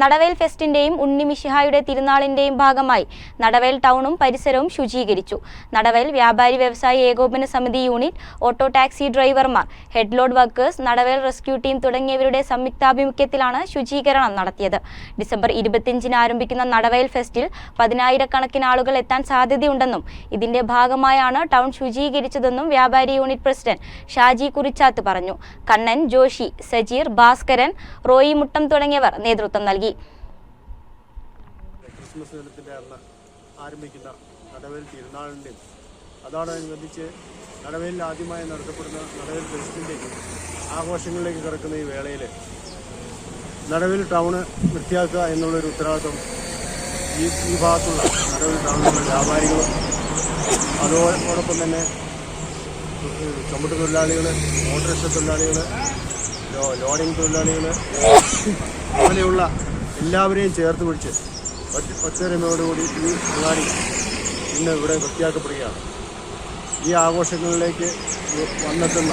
നടവേൽ ഫെസ്റ്റിന്റെയും ഉണ്ണിമിഷിഹായുടെ തിരുനാളിന്റെയും ഭാഗമായി നടവേൽ ടൗണും പരിസരവും ശുചീകരിച്ചു. നടവേൽ വ്യാപാരി വ്യവസായി ഏകോപന സമിതി യൂണിറ്റ് ഓട്ടോ ടാക്സി ഡ്രൈവർമാർ headload workers Nadavel rescue team തുടങ്ങിയവരുടെ സംയുക്താഭിമുഖ്യത്തിലാണ് ശുചീകരണം നടത്തിയത്. ഡിസംബർ ഇരുപത്തിയഞ്ചിന് ആരംഭിക്കുന്ന നടവേൽ ഫെസ്റ്റിൽ പതിനായിരക്കണക്കിന് ആളുകൾ എത്താൻ സാധ്യതയുണ്ടെന്നും ഇതിന്റെ ഭാഗമായാണ് ടൗൺ ശുചീകരിച്ചതെന്നും വ്യാപാരി യൂണിറ്റ് പ്രസിഡന്റ് ഷാജി കുറിച്ചാത്ത് പറഞ്ഞു. കണ്ണൻ ജോഷി സജീർ ഭാസ്കരൻ റോയി മുട്ടം തുടങ്ങിയവർ നേതൃത്വം നൽകി ക്രിസ്മസ് ദിനത്തിന്റെ അന്ന് ആരംഭിക്കുന്ന നടവേൽ തിരുനാളിന്റെയും അതോടനുബന്ധിച്ച് നടവേലിൽ ആദ്യമായി നടത്തപ്പെടുന്ന നടവേൽ ഫെസ്റ്റിന്റെയും ആഘോഷങ്ങളിലേക്ക് കിടക്കുന്ന ഈ വേളയിൽ നടവേൽ ടൗണ് വൃത്തിയാക്കുക എന്നുള്ളൊരു ഉത്തരവാദിത്വം ഈ ഈ ഭാഗത്തുള്ള നടവേൽ ടൗണിലുള്ള വ്യാപാരികളും അതോടൊപ്പം തന്നെ ചുമട്ട് തൊഴിലാളികൾ ഓട്ടോറിക്ഷ തൊഴിലാളികൾ ലോഡിംഗ് തൊഴിലാളികൾ അങ്ങനെയുള്ള എല്ലാവരെയും ചേർത്ത് പിടിച്ച് ഒറ്റ പച്ചരമയോടുകൂടി ഈ അങ്ങാടി ഇന്ന് ഇവിടെ വൃത്തിയാക്കപ്പെടുകയാണ്. ഈ ആഘോഷങ്ങളിലേക്ക് വന്നെത്തുന്ന